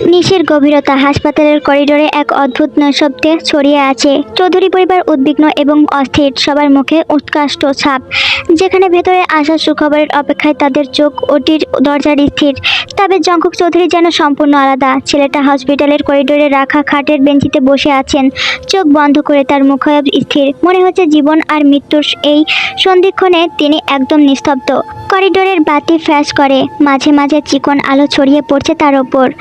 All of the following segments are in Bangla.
নিশির গভীরতা হাসপাতালের করিডোরে এক অদ্ভুত নৈশব্দে ছড়িয়ে আছে। চৌধুরী পরিবার উদ্বিগ্ন এবং অস্থির, সবার মুখে উৎকাষ্ট ছাপ। যেখানে ভেতরে আসা সুখবরের অপেক্ষায় তাদের চোখ ওটির দরজার স্থির। তবে জঙ্কুক চৌধুরী যেন সম্পূর্ণ আলাদা। ছেলেটা হসপিটালের করিডোরে রাখা খাটের বেঞ্চিতে বসে আছেন। চোখ বন্ধ করে তার মুখায়ব স্থির। মনে হচ্ছে জীবন আর মৃত্যুর এই সন্ধিক্ষণে তিনি একদম নিস্তব্ধ। করিডোরের বাতি ফ্ল্যাশ করে। মাঝে মাঝে চিকন আলো ছড়িয়ে পড়ছে তার ওপর।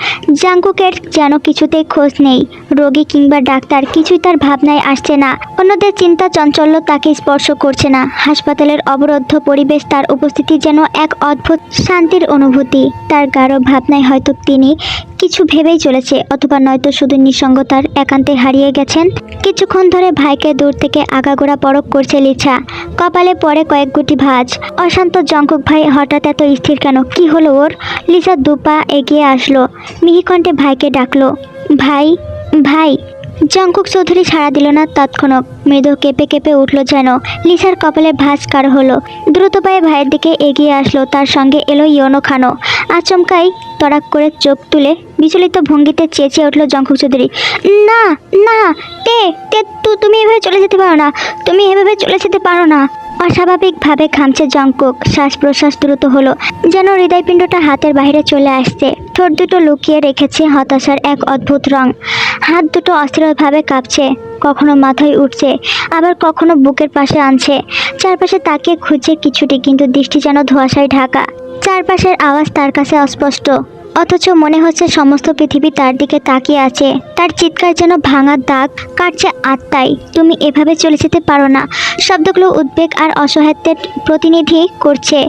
জাঙ্কুকের যেন কিছুতেই খোঁজ নেই। রোগী কিংবা ডাক্তার কিছুই তার ভাবনায় আসছে না। অন্যদের চিন্তা চঞ্চল্য তাকে স্পর্শ করছে না। হাসপাতালের অবরুদ্ধ পরিবেশ তার উপস্থিতি যেন এক অদ্ভুত শান্তির অনুভূতি। তার গাঢ় ভাবনায় হয়তো তিনি কিছু ভেবেই চলেছে, অথবা নয়তো শুধু নিঃসঙ্গতার একান্তে হারিয়ে গেছেন? কিছুক্ষণ ধরে ভাইকে দূর থেকে আগাগোড়া পরক করছে লিছা কপালে পরে কয়েক গুটি ভাজ। অশান্ত জঙ্কক ভাই হঠাৎ এত স্থির কেন? কি হলো ওর? লিসা দুপা এগিয়ে আসলো। মিহিকণ্ঠে ভাইকে ডাকলো, ভাই ভাই। জঙ্কুক চৌধুরী ছাড়া দিল না তৎক্ষণক মৃদু কেঁপে কেঁপে উঠল যেন। লিসার কপালে ভাঁজ কার হলো। দ্রুত পায়ে ভাইয়ের দিকে এগিয়ে আসলো, তার সঙ্গে এলো ইয়নো খানো আচমকাই তড়াক করে চোখ তুলে বিচলিত ভঙ্গিতে চেঁচিয়ে উঠল জঙ্কুক চৌধুরী। না না তে তে তু- তুমি এভাবে চলে যেতে পারো না। তুমি এভাবে চলে যেতে পারো না। অস্বাভাবিকভাবে ঘামছে জঙ্কুক শ্বাস প্রশ্বাস দ্রুত হলো। যেন হৃদয়পিণ্ডটা হাতের বাইরে চলে আসছে। ঠোঁট দুটো লুকিয়ে রেখেছে হতাশার এক অদ্ভুত রং। হাত দুটো অস্থিরভাবে কাঁপছে, কখনো মাথায় উঠছে, আবার কখনো বুকের পাশে আনছে। চারপাশে তাকিয়ে খুঁজছে কিছুটি, কিন্তু দৃষ্টি যেন ধোঁয়াশায় ঢাকা। চারপাশের আওয়াজ তার কাছে অস্পষ্ট, অথচ মনে হচ্ছে সমস্ত পৃথিবী তার দিকে তাকিয়ে আছে। তার চিৎকার যেন ভাঙার দাগ, কাটছে আত্মায়। তুমি এভাবে চলে যেতে পারো না। শব্দগুলো উদ্বেগ আর অসহায়ত্বের প্রতিনিধি করছে।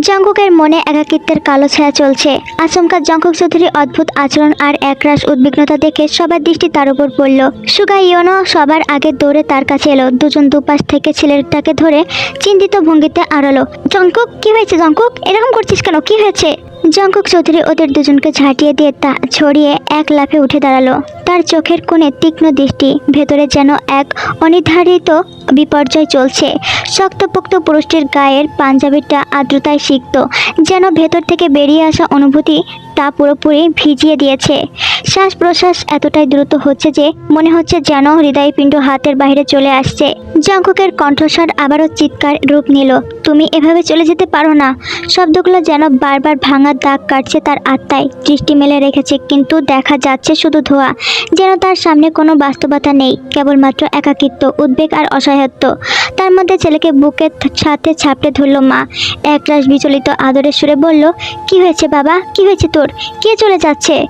জঙ্কুকের মনে একাকিত্বের কালো ছায়া চলছে। আচমকা জঙ্গক চৌধুরীর অদ্ভুত আচরণ আর একরাশ উদ্বিগ্নতা দেখে সবার দৃষ্টি তার উপর পড়ল। সুগা ইয়নো সবার আগে দৌড়ে তার কাছে এলো। দুজন দুপাশ থেকে ছেলেটাকে ধরে চিন্তিত ভঙ্গিতে আড়ালো। জঙ্কক কি হয়েছে জঙ্কক এরকম করছিস কেন? কি হয়েছে? জঙ্কুক চৌধুরী ওদের দুজনকে ঝাঁটিয়ে দিয়ে তা ছড়িয়ে এক লাফে উঠে দাঁড়াল। তার চোখের কোণে তীক্ষ্ণ দৃষ্টি, ভেতরে যেন এক অনির্ধারিত বিপর্যয় চলছে। শক্তপোক্ত পুরুষটির গায়ের পাঞ্জাবিটা আর্দ্রতায় সিক্ত, যেন ভেতর থেকে বেরিয়ে আসা অনুভূতি তা পুরোপুরি ভিজিয়ে দিয়েছে। শ্বাস প্রশ্বাস এতটাই দ্রুত হচ্ছে যে মনে হচ্ছে যেন হৃদয়পিণ্ড হাতের বাইরে চলে আসছে। জঙ্কুকের কণ্ঠস্বর আবারও চিৎকার রূপ নিল। তুমি এভাবে চলে যেতে পারো না। শব্দগুলো যেন বারবার ভাঙার দাগ কাটছে তার আত্মায়। দৃষ্টি মেলে রেখেছে, কিন্তু দেখা যাচ্ছে শুধু ধোয়া। যেন তার সামনে কোনো বাস্তবতা নেই, কেবলমাত্র একাকিত্ব, উদ্বেগ আর অসহায়ত্ব। তার মধ্যে ছেলেকে বুকের সাথে ছাপড়ে ধরল মা। একরাশ বিচলিত আদরের সুরে বলল, কি হয়েছে বাবা? কি হয়েছে তোর? কে চলে যাচ্ছে?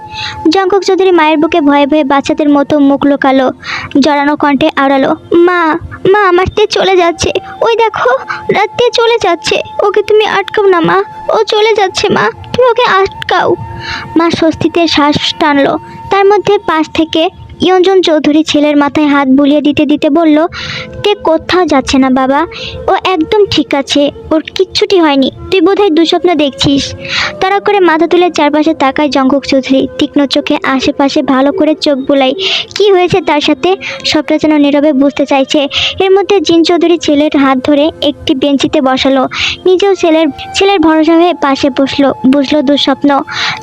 জঙ্কক চৌধুরী মায়ের বুকে ভয়ে ভয়ে বাচ্চাদের মতো মুখ লোকালো, জড়ানো কণ্ঠে আড়ালো মা মা, আমার তে চলে যাচ্ছে। ওই দেখো, রাতে চলে যাচ্ছে। ওকে তুমি আটকাও না, মা। ও চলে যাচ্ছে, মা। তুমি ওকে আটকাও। মা স্বস্তিতে শ্বাস টানলো। তার মধ্যে পাশ থেকে ইয়ঞ্জন চৌধুরী ছেলের মাথায় হাত বুলিয়ে দিতে দিতে বলল, তে কোথাও যাচ্ছে না বাবা। ও একদম ঠিক আছে। ওর কিচ্ছুটি হয়নি। তুই বোধহয় দুস্বপ্ন দেখছিস তারা করে মাথা তুলে চারপাশে তাকায় জঙ্কুক চৌধুরী। তীক্ষ্ণ চোখে আশেপাশে ভালো করে চোখ বুলাই। কি হয়েছে তার সাথে? সবটা যেন নীরবে বুঝতে চাইছে। এর মধ্যে জিন চৌধুরী ছেলের হাত ধরে একটি বেঞ্চিতে বসালো। নিজেও ছেলের ছেলের ভরসা হয়ে পাশে বসল, বুঝলো দুঃস্বপ্ন।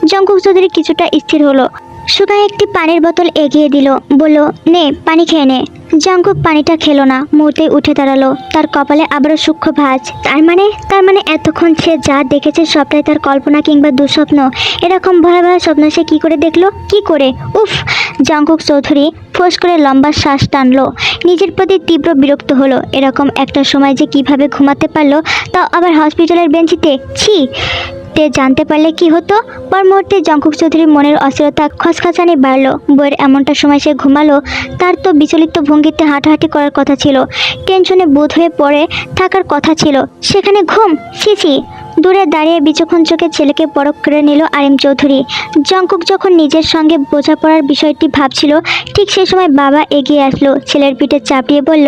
জঙ্কুক চৌধুরী কিছুটা স্থির হলো। সুগায় একটি পানির বোতল এগিয়ে দিল। বলল, নে, পানি খেয়ে নে। জঙ্কুক পানিটা খেলো না, মুহূর্তে উঠে দাঁড়াল। তার কপালে আবারও সূক্ষ্ম ভাঁজ। তার মানে তার মানে এতক্ষণ সে যা দেখেছে সবটাই তার কল্পনা কিংবা দুঃস্বপ্ন। এরকম ভয়াবহ স্বপ্ন সে কি করে দেখল? কি করে? উফ! জঙ্কুক চৌধুরী ফোঁস করে লম্বা শ্বাস টানলো। নিজের প্রতি তীব্র বিরক্ত হলো। এরকম একটা সময় যে কীভাবে ঘুমাতে পারল তাও আবার হসপিটালের বেঞ্চিতে? ছি! তে জানতে পারলে কি হতো? পর মুহূর্তে জঙ্কুক চৌধুরীর মনের অস্থিরতা খসখসানি বাড়লো। বইয়ের এমনটা সময় সে ঘুমালো, তার তো বিচলিত ভঙ্গিতে হাঁটাহাঁটি করার কথা ছিল। টেনশনে বোধ হয়ে পড়ে থাকার কথা ছিল। সেখানে ঘুম? ছিছি দূরে দাঁড়িয়ে বিচক্ষণ চোখে ছেলেকে পরক করে নিল আরিম চৌধুরী। জঙ্কুক যখন নিজের সঙ্গে বোঝাপড়ার বিষয়টি ভাবছিল, ঠিক সেই সময় বাবা এগিয়ে আসলো, ছেলের পিঠে চাপিয়ে বলল,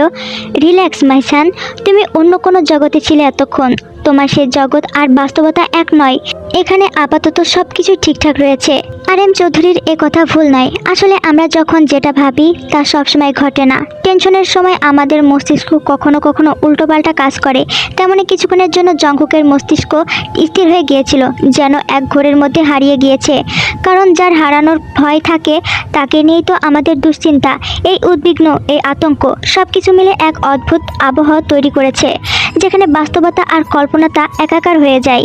রিল্যাক্স, মাই সান। তুমি অন্য কোনো জগতে ছিলে এতক্ষণ। তোমার সে জগৎ আর বাস্তবতা এক নয়। এখানে আপাতত সব কিছু ঠিকঠাক রয়েছে। আর এম চৌধুরীর এ কথা ভুল নয়। আসলে আমরা যখন যেটা ভাবি, তা সবসময় ঘটে না। টেনশনের সময় আমাদের মস্তিষ্ক কখনো কখনো উল্টোপাল্টা কাজ করে। তেমনি কিছুক্ষণের জন্য জঙ্কুকের মস্তিষ্ক স্থির হয়ে গিয়েছিল, যেন এক ঘোরের মধ্যে হারিয়ে গিয়েছে। কারণ যার হারানোর ভয় থাকে, তাকে নিয়েই তো আমাদের দুশ্চিন্তা, এই উদ্বিগ্ন, এই আতঙ্ক। সব কিছু মিলে এক অদ্ভুত আবহাওয়া তৈরি করেছে, যেখানে বাস্তবতা আর কল্পনাটা একাকার হয়ে যায়।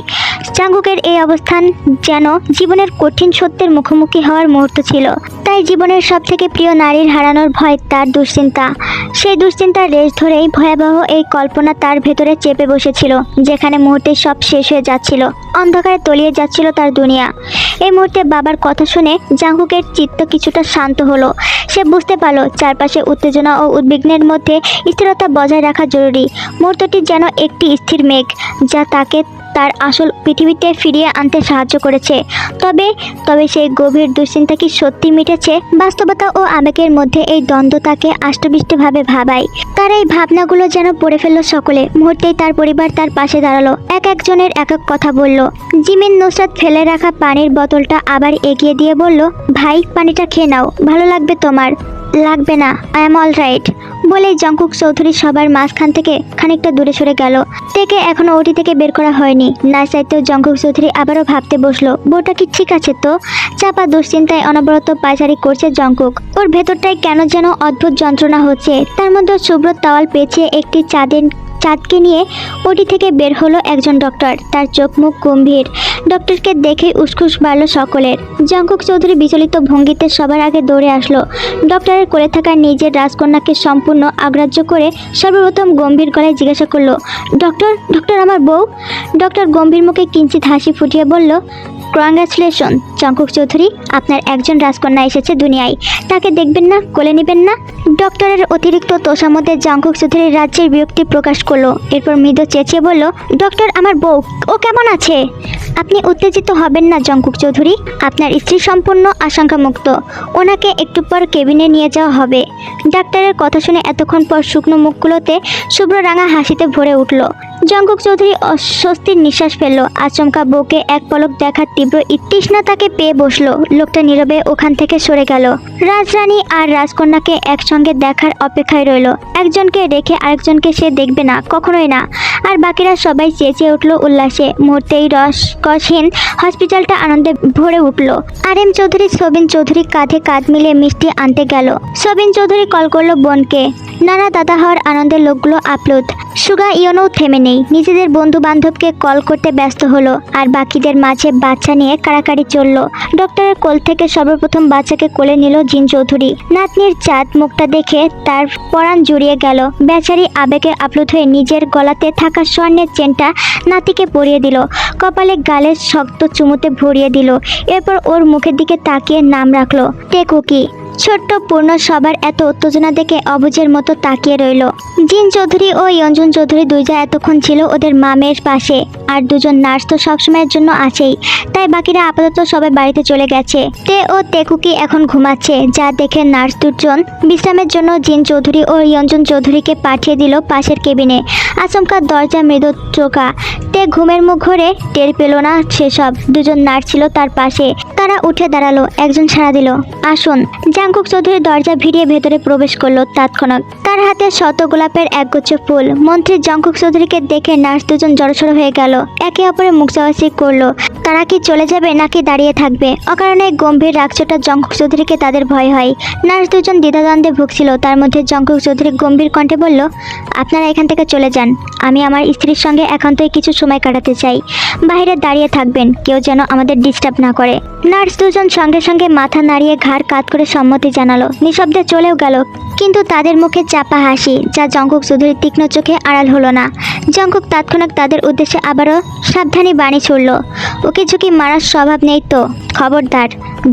চাঙ্গুকের এই অবস্থান যেন জীবনের কঠিন সত্যের মুখোমুখি হওয়ার মুহূর্ত ছিল। তাই জীবনের সব থেকে প্রিয় নারীর হারানোর ভয় তার দুশ্চিন্তা। সেই দুশ্চিন্তার রেশ ধরেই ভয়াবহ এই কল্পনা তার ভেতরে চেপে বসেছিল, যেখানে মুহূর্তে সব শেষ হয়ে যাচ্ছিল, অন্ধকারে তলিয়ে যাচ্ছিল তার দুনিয়া। এই মুহূর্তে বাবার কথা শুনে জাঙ্কুকের চিত্ত কিছুটা শান্ত হলো। সে বুঝতে পারল, চারপাশে উত্তেজনা ও উদ্বিগ্নের মধ্যে স্থিরতা বজায় রাখা জরুরি। মুহূর্তটি যেন একটি স্থির মেঘ যা তাকে তার আসল পৃথিবীতে ফিরিয়ে আনতে সাহায্য করেছে। তবে তবে সেই গভীর দুশ্চিন্তা কি সত্যি মিটেছে? বাস্তবতা ও আবেগের মধ্যে এই দ্বন্দ্ব তাকে আষ্টবিষ্টভাবে ভাবায়। তার এই ভাবনাগুলো যেন পড়ে ফেলল সকলে। মুহূর্তেই তার পরিবার তার পাশে দাঁড়াল। এক একজনের এক এক কথা বলল। জিমিন নুসরাত ফেলে রাখা পানির বোতলটা আবার এগিয়ে দিয়ে বলল, ভাই, পানিটা খেয়ে নাও। ভালো লাগবে তোমার। লাগবে না আই এম অল রাইট বলে জঙ্কুক চৌধুরী সবার মাঝখান থেকে খানিকটা দূরে সরে গেল। তেকে এখনও ওটি থেকে বের করা হয়নি। না চাইতেও জঙ্কুক চৌধুরী আবারও ভাবতে বসল, বউটা কি ঠিক আছে তো? চাপা দুশ্চিন্তায় অনবরত পায়চারি করছে জঙ্কুক ওর ভেতরটায় কেন যেন অদ্ভুত যন্ত্রণা হচ্ছে। তার মধ্যে সুব্রত তাওয়াল পেঁচিয়ে একটি চাঁদের চাঁদকে নিয়ে ওটি থেকে বের হলো একজন ডক্টর তার চোখ মুখ গম্ভীর। ডক্টরকে দেখে উসখুস বাড়ল সকলের। জঙ্কুক চৌধুরী বিচলিত ভঙ্গিতে সবার আগে দৌড়ে আসলো। ডক্টরের কোলে থাকা নিজের রাজকন্যাকে সম্পূর্ণ আগ্রাহ্য করে সর্বপ্রথম গম্ভীর গলায় জিজ্ঞাসা করল ডক্টর ডক্টর আমার বউ? ডক্টর গম্ভীর মুখে কিঞ্চিত হাসি ফুটিয়ে বলল কংগ্রাচুলেশন জঙ্কুক চৌধুরী, আপনার একজন রাজকন্যা এসেছে দুনিয়ায়। তাকে দেখবেন না, কোলে নেবেন না। ডক্টরের অতিরিক্ত তোষামতে জঙ্কুক চৌধুরীর রাজ্যের বিরক্তি প্রকাশ করল এরপর মৃদু চেঁচিয়ে বলল, ডক্টর, আমার বউ, ও কেমন আছে? আপনি উত্তেজিত হবেন না জঙ্কুক চৌধুরী। আপনার স্ত্রী সম্পূর্ণ আশঙ্কামুক্ত। ওনাকে একটু পর কেবিনে নিয়ে যাওয়া হবে। ডাক্তারের কথা শুনে এতক্ষণ পর শুকনো মুখগুলোতে শুভ্র রাঙা হাসিতে ভরে উঠল। জঙ্কুক চৌধুরী অস্বস্তির নিঃশ্বাস ফেলল। আচমকা বউকে এক পলক দেখার তীব্র তৃষ্ণা তাকে পেয়ে বসল। লোকটা নীরবে ওখান থেকে সরে গেল। রাজরানী আর রাজকন্যাকে একসঙ্গে দেখার অপেক্ষায় রইল। একজনকে রেখে আরেকজনকে সে দেখবে না। কখনোই না। আর বাকিরা সবাই চেঁচিয়ে উঠল উল্লাসে। মুহূর্তেই রস কসহীন হসপিটালটা আনন্দে ভরে উঠল। আর এম চৌধুরী, সবিন চৌধুরী কাঁধে কাঁধ মিলিয়ে মিষ্টি আনতে গেল। সবিন চৌধুরী কল করল বোনকে। নানা দাদা হওয়ার আনন্দের লোকগুলো আপলোড সুগা ইয়নও থেমে নেই। নিজেদের বন্ধু বান্ধবকে কল করতে ব্যস্ত হলো। আর বাকিদের মাঝে বাচ্চা নিয়ে কাড়াকাড়ি চলল। ডক্টরের কোল থেকে সর্বপ্রথম বাচ্চাকে কোলে নিল জিন চৌধুরী। নাতনির চাঁদ মুখটা দেখে তার পরাণ জুড়িয়ে গেল। বেচারি আবেগে আপ্লুত হয়ে নিজের গলাতে থাকা স্বর্ণের চেনটা নাতিকে পরিয়ে দিল। কপালে গালে শক্ত চুমুতে ভরিয়ে দিল। এরপর ওর মুখের দিকে তাকিয়ে নাম রাখল টেকুকি ছোট্ট পূর্ণ সবার এত উত্তেজনা দেখে অবুজের মতো তাকিয়ে রইল। জিন চৌধুরী ও ইয়ঞ্জন চৌধুরী দুইজা এতক্ষণ ছিল ওদের মামের পাশে। আর দুজন নার্স তো সবসময়ের জন্য আছেই। তাই বাকিরা আপাতত সবাই বাড়িতে চলে গেছে। তে ও তেকুকি এখন ঘুমাচ্ছে, যা দেখে নার্স দুজন বিশ্রামের জন্য জিন চৌধুরী ও ইয়ঞ্জন চৌধুরীকে পাঠিয়ে দিল পাশের কেবিনে। আচমকা দরজা মৃদু চোকা তে ঘুমের মুখ ঘরে, টের পেল না সেসব। দুজন নার্স ছিল তার পাশে। তারা উঠে দাঁড়াল, একজন সাড়া দিল। আসুন। জাংকুক চৌধুরী দরজা ভিড়িয়ে ভেতরে প্রবেশ করল তৎক্ষণাৎ। তার হাতে শত গোলাপের একগুচ্ছ ফুল। মন্ত্রী জঙ্কুক চৌধুরীকে দেখে নার্স দুজন জড়সড় হয়ে গেল। একে অপরে মুখ চাওয়াচি করল। তারা কি চলে যাবে নাকি দাঁড়িয়ে থাকবে? অকারণে গম্ভীর রাগচোটা জঙ্কুক চৌধুরীকে তাদের ভয় হয়। নার্স দুজন দ্বিধাদ্বন্দ্বে ভুগছিল। তার মধ্যে জঙ্কুক চৌধুরী গম্ভীর কণ্ঠে বলল, আপনারা এখান থেকে চলে যান। আমি আমার স্ত্রীর সঙ্গে একান্তই কিছু সময় কাটাতে চাই। বাইরে দাঁড়িয়ে থাকবেন। কেউ যেন আমাদের ডিস্টার্ব না করে। নার্স দুজন সঙ্গে সঙ্গে মাথা নাড়িয়ে ঘাড় কাত করে সম্মতি জানালো। নিঃশব্দে চলেও গেল। কিন্তু তাদের মুখে চাপা হাসি, যা জঙ্কুক চৌধুরীর তীক্ষ্ণ চোখে আড়াল হলো না। জঙ্কুক তাৎক্ষণিক তাদের উদ্দেশ্যে আবারও সাবধানী বাণী ছুড়ল উকি ঝুঁকি মারার স্বভাব নেই তো, খবরদার।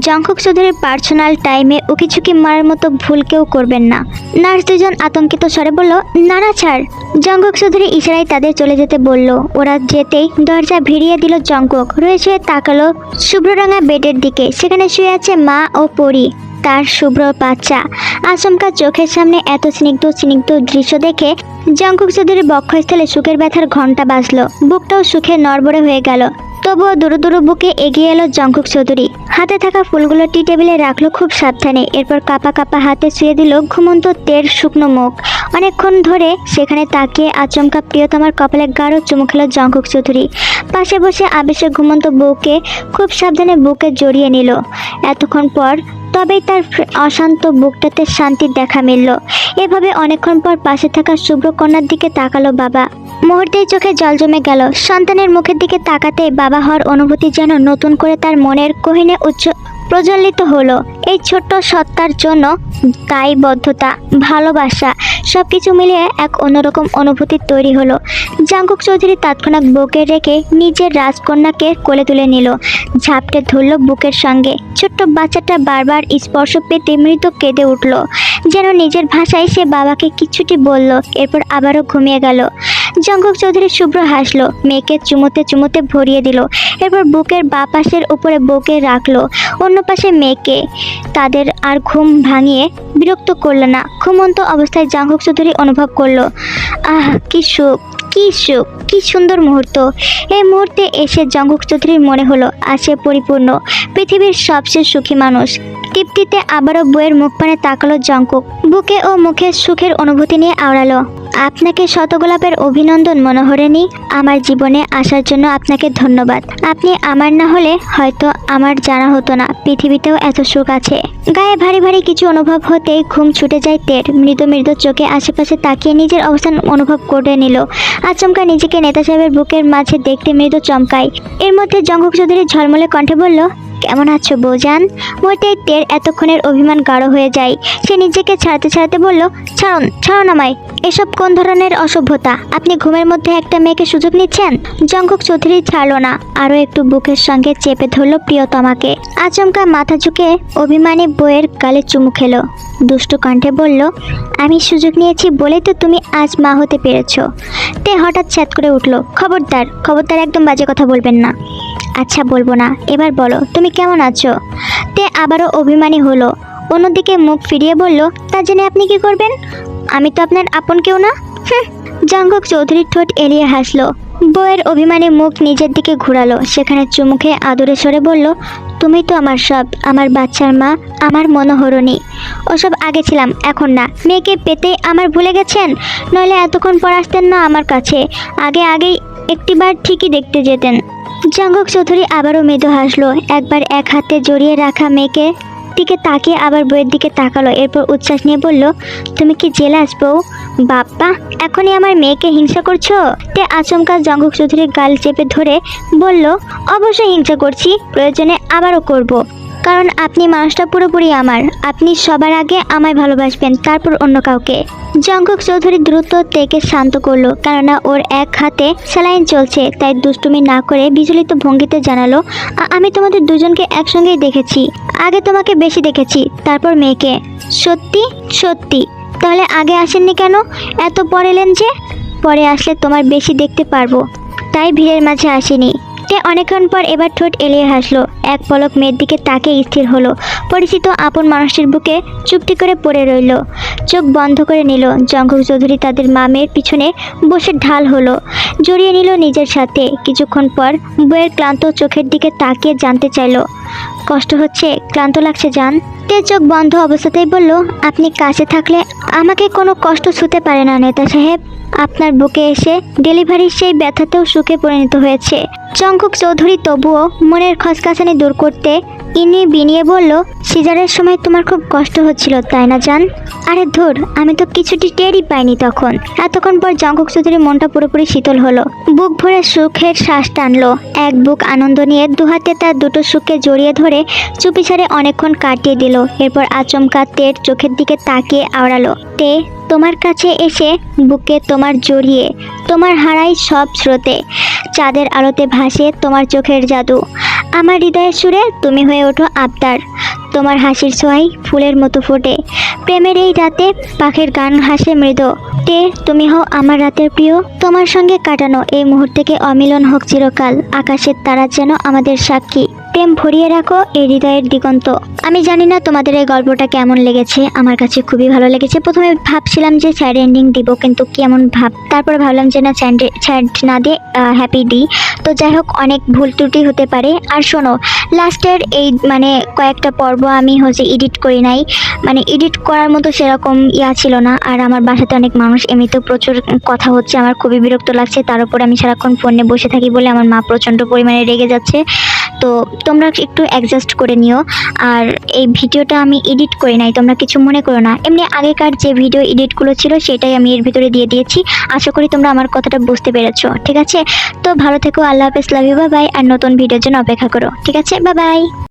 জঙ্কুক চৌধুরীর পার্সোনাল টাইমে উকি ঝুঁকি মারার মতো ভুল কেউ করবেন না। নার্স দুজন আতঙ্কিত স্বরে বলল, নানা ছাড়। জঙ্কুক চৌধুরী ইশারায় তাদের চলে যেতে বলল, ওরা যেতেই দরজা ভিড়িয়ে দিল জঙ্কুক। রয়ে শুয়ে তাকালো শুভ্ররাঙা বেডের দিকে, সেখানে শুয়ে আছে মা ও পরি। তার শুভ্র বাচ্চা। আচমকা চোখের সামনে এত স্নিগ্ধ স্নিগ্ধ দৃশ্য দেখে জঙ্কুক চৌধুরীর বক্ষস্থলে সুখের ব্যথার ঘণ্টা বাজলো। বুকটাও সুখে নড়বড়ে হয়ে গেল। তবুও দুরু দুরু বুকে এগিয়ে এলো জঙ্কুক চৌধুরী। হাতে থাকা ফুলগুলো টি টেবিলে রাখল খুব সাবধানে। এরপর কাপা কাপা হাতে ছুঁয়ে দিল ঘুমন্ত তের শুকনো মুখ। অনেকক্ষণ ধরে সেখানে তাকিয়ে আচমকা প্রিয়তমার কপালে গাঢ় চুমু খেলো জঙ্কুক চৌধুরী। পাশে বসে আবেশে ঘুমন্ত বউকে খুব সাবধানে বুকে জড়িয়ে নিল। এতক্ষণ পর তবেই তার অশান্ত বুকটাতে শান্তির দেখা মিলল। এভাবে অনেকক্ষণ পর পাশে থাকা শুভ্রকন্যার দিকে তাকালো বাবা। মুহূর্তেই চোখে জল জমে গেল। সন্তানের মুখের দিকে তাকাতে বাবা হওয়ার অনুভূতি যেন নতুন করে তার মনের কহিনে উচ্চ প্রজ্বলিত হলো। এই ছোট্ট সত্তার জন্য দায়বদ্ধতা, ভালোবাসা সব কিছু মিলিয়ে এক অন্যরকম অনুভূতি তৈরি হলো। জাঙ্কুক চৌধুরী তৎক্ষণাৎ বুকে রেখে নিজের রাজকন্যাকে কোলে তুলে নিল। ঝাপটে ধরল বুকের সঙ্গে। ছোট্ট বাচ্চাটা বারবার স্পর্শ পেতে মৃত কেঁদে উঠল। যেন নিজের ভাষায় সে বাবাকে কিছুটি বলল, এরপর আবারও ঘুমিয়ে গেল। জঙ্গক চৌধুরী শুভ্র হাসলো, মেয়েকে চুমোতে চুমোতে ভরিয়ে দিল, এরপর বুকের বা পাশের উপরে বউকে রাখল। অন্য পাশে মেয়েকে তাদের আর ঘুম ভাঙিয়ে বিরক্ত করল না, ঘুমন্ত অবস্থায় জাঙ্গক চৌধুরী অনুভব করল, আহ, কি সুখ কি সুখ, কি সুন্দর মুহূর্ত। এই মুহূর্তে এসে জঙ্গক চৌধুরীর মনে হলো আছে পরিপূর্ণ, পৃথিবীর সবচেয়ে সুখী মানুষ। তৃপ্তিতে আবারও বইয়ের মুখ পানে তাকালো জঙ্কুক বুকে ও মুখে সুখের অনুভূতি নিয়ে আওড়ালো। আপনাকে শতগোলাপের অভিনন্দন মনোহরেনি আমার জীবনে আসার জন্য আপনাকে ধন্যবাদ। আপনি আমার না হলে হয়তো আমার জানা হতো না। পৃথিবীতেও এত সুখ আছে। গায়ে ভারী ভারী কিছু অনুভব হতেই ঘুম ছুটে যায় তের। মৃদু মৃদু চোখে আশেপাশে তাকিয়ে নিজের অবস্থান অনুভব করে নিল। আচমকা নিজেকে নেতা সাহেবের বুকের মাঝে দেখতে মৃদু চমকায়। এর মধ্যে জঙ্গক চৌধুরী ঝলমলে কণ্ঠে বলল কেমন আছো বৌজান? মুহূর্তে তের এতক্ষণের অভিমান গাঢ় হয়ে যায়। সে নিজেকে ছাড়াতে ছাড়াতে বলল, ছাড়ুন ছাড়ুন আমায়। এসব কোন ধরনের অসভ্যতা? আপনি ঘুমের মধ্যে একটা মেয়েকে সুযোগ নিচ্ছেন? জঙ্গক চৌধুরী ছাড়লো না, আরও একটু বুকের সঙ্গে চেপে ধরলো প্রিয়তমাকে। আচমকা মাথা ঝুঁকে অভিমানী বইয়ের গালে চুমু খেলো। দুষ্টু কণ্ঠে বলল, আমি সুযোগ নিয়েছি বলেই তো তুমি আজ মা হতে পেরেছ। তে হঠাৎ ছ্যাত করে উঠল, খবরদার খবরদার একদম বাজে কথা বলবেন না। আচ্ছা বলব না। এবার বলো, তুমি কেমন আছো? তে আবারও অভিমানী হলো। অন্যদিকে মুখ ফিরিয়ে বলল, তা জেনে আপনি কি করবেন? আমি তো আপনার আপন কেউ না। জাঙ্গক চৌধুরীর ঠোঁট এড়িয়ে হাসলো। বইয়ের অভিমানী মুখ নিজের দিকে ঘুরালো। সেখানে চুমুখে আদরে সরে বলল, তুমি তো আমার সব, আমার বাচ্চার মা, আমার মনোহরণী। ওসব আগে ছিলাম, এখন না। মেয়েকে পেতে আমার ভুলে গেছেন? নইলে এতক্ষণ পর আসতেন না আমার কাছে। আগে আগেই একটিবার ঠিকই দেখতে যেতেন। জাঙ্গক চৌধুরী আবারও মৃদু হাসলো। একবার এক হাতে জড়িয়ে রাখা মেয়েকে দিকে তাকিয়ে আবার বইয়ের দিকে তাকালো। এরপর উচ্ছ্বাস নিয়ে বলল, তুমি কি জেলে আসব বাপ্পা, এখনই আমার মেয়েকে হিংসা করছ? তে আচমকা জঙ্গক চৌধুরী গাল চেপে ধরে বলল, অবশ্যই হিংসা করছি, প্রয়োজনে আবারও করব। কারণ আপনি মানুষটা পুরোপুরি আমার। আপনি সবার আগে আমায় ভালোবাসবেন, তারপর অন্য কাউকে। জঙ্গক চৌধুরী দ্রুত তেকে শান্ত করল, কেননা ওর এক হাতে স্যালাইন চলছে, তাই দুষ্টুমি না করে বিচলিত ভঙ্গিতে জানালো আমি তোমাদের দুজনকে একসঙ্গেই দেখেছি। আগে তোমাকে বেশি দেখেছি, তারপর মেয়েকে। সত্যি? সত্যি। তাহলে আগে আসেননি কেন? এত পরে এলেন যে? পরে আসলে তোমার বেশি দেখতে পারব। তাই ভিড়ের মাঝে আসেনি। সে অনেকক্ষণ পর এবার ঠোঁট এলিয়ে হাসলো। এক পলক মেয়ের দিকে তাকে স্থির হলো। পরিচিত আপন মানুষটির বুকে চুপটি করে পড়ে রইল। চোখ বন্ধ করে নিল। জঙ্গক চৌধুরী তাদের মামের পিছনে বসে ঢাল হলো। জড়িয়ে নিল নিজের সাথে। কিছুক্ষণ পর বইয়ের ক্লান্ত চোখের দিকে তাকিয়ে জানতে চাইলো, কষ্ট হচ্ছে? ক্লান্ত লাগছে, জান? তে চোখ বন্ধ অবস্থাতেই বলল, আপনি কাছে থাকলে আমাকে কোনো কষ্ট ছুতে পারে না নেতা সাহেব। আপনার বুকে এসে ডেলিভারির সেই ব্যথাতেও সুখে পরিণত হয়েছে। চঙ্কুক চৌধুরী তবুও মনের খসকাসানি দূর করতে ইনি বিনিয়ে বলল, সিজারের সময় তোমার খুব কষ্ট হচ্ছিল, তাই না জান? আরে ধুর, আমি তো কিছুটি টেরই পাইনি তখন। এতক্ষণ পর জঙ্কুক চৌধুরীর মনটা পুরোপুরি শীতল হলো। বুক ভরে সুখের শ্বাস টানলো। এক বুক আনন্দ নিয়ে দুহাতে তার দুটো সুখকে জড়িয়ে ধরে চুপি ছাড়ে অনেকক্ষণ কাটিয়ে দিল। এরপর আচমকা তের চোখের দিকে তাকিয়ে আওড়ালো। তে তোমার কাছে এসে বুকে তোমার জড়িয়ে, তোমার হারাই সব স্রোতে। চাঁদের আলোতে ভাসে তোমার চোখের জাদু। আমার হৃদয়ের সুরে তুমি হয়ে ওঠো আবদার। তোমার হাসির ছোঁয়াই ফুলের মতো ফোটে। প্রেমের এই রাতে পাখির গান হাসে মৃদু। তে তুমি হও আমার রাতের প্রিয়। তোমার সঙ্গে কাটানো এই মুহূর্তকে অমিলন হোক চিরকাল। আকাশের তারা যেন আমাদের সাক্ষী। প্রেম ভরিয়ে রাখো এই হৃদয়ের দিগন্ত। আমি জানি না তোমাদের এই গল্পটা কেমন লেগেছে, আমার কাছে খুবই ভালো লেগেছে। প্রথমে ভাবছিলাম যে স্যাড এন্ডিং দিব, কিন্তু কেমন ভাব, তারপর ভাবলাম যে না স্যাড না দিয়ে হ্যাপি দিই। তো যাই হোক, অনেক ভুল ত্রুটি হতে পারে। আর শোনো, লাস্টের এই মানে কয়েকটা পর্ব আমি হচ্ছে এডিট করি নাই। মানে এডিট করার মতো সেরকম ইয়া ছিল না। আর আমার বাসাতে অনেক মানুষ, এমনিতেও প্রচুর কথা হচ্ছে, আমার খুবই বিরক্ত লাগছে। তার উপর আমি সারাক্ষণ ফোনে বসে থাকি বলে আমার মা প্রচণ্ড পরিমাণে রেগে যাচ্ছে। তো তোমরা একটু অ্যাডজাস্ট করে নিও। আর এই ভিডিওটা আমি এডিট করি নাই, তোমরা কিছু মনে করো না। এমনি আগেকার যে ভিডিও এডিটগুলো ছিল, সেটাই আমি এর ভিতরে দিয়ে দিয়েছি। আশা করি তোমরা আমার কথাটা বুঝতে পেরেছ, ঠিক আছে? তো ভালো থেকো, আল্লাহ হাফেজ লাভ ইউ বাই আর নতুন ভিডিওর জন্য অপেক্ষা করো, ঠিক আছে? বাবাই বাই